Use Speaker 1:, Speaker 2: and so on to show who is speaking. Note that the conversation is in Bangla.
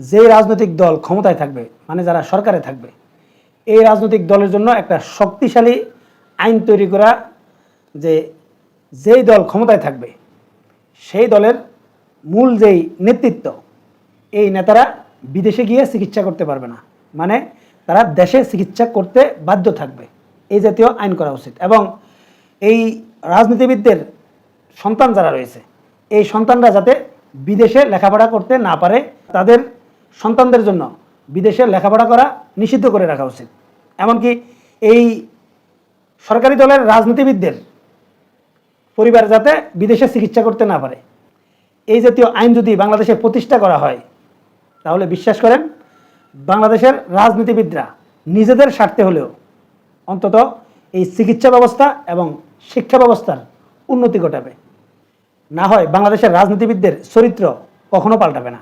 Speaker 1: যেই রাজনৈতিক দল ক্ষমতায় থাকবে মানে যারা সরকারে থাকবে, এই রাজনৈতিক দলের জন্য একটা শক্তিশালী আইন তৈরি করা যে যেই দল ক্ষমতায় থাকবে, সেই দলের মূল যেই নেতৃত্ব, এই নেতারা বিদেশে গিয়ে চিকিৎসা করতে পারবে না। মানে তারা দেশে চিকিৎসা করতে বাধ্য থাকবে। এই জাতীয় আইন করা উচিত। এবং এই রাজনীতিবিদদের সন্তান যারা রয়েছে, এই সন্তানরা যাতে বিদেশে লেখাপড়া করতে না পারে, তাদের সন্তানদের জন্য বিদেশে লেখাপড়া করা নিষিদ্ধ করে রাখা উচিত। এমনকি এই সরকারি দলের রাজনীতিবিদদের পরিবার যাতে বিদেশে চিকিৎসা করতে না পারে। এই জাতীয় আইন যদি বাংলাদেশে প্রতিষ্ঠা করা হয়, তাহলে বিশ্বাস করেন, বাংলাদেশের রাজনীতিবিদরা নিজেদের স্বার্থে হলেও অন্তত এই চিকিৎসা ব্যবস্থা এবং শিক্ষা ব্যবস্থার উন্নতি ঘটাবে। না হয় বাংলাদেশের রাজনীতিবিদদের চরিত্র কখনো পাল্টাবে না।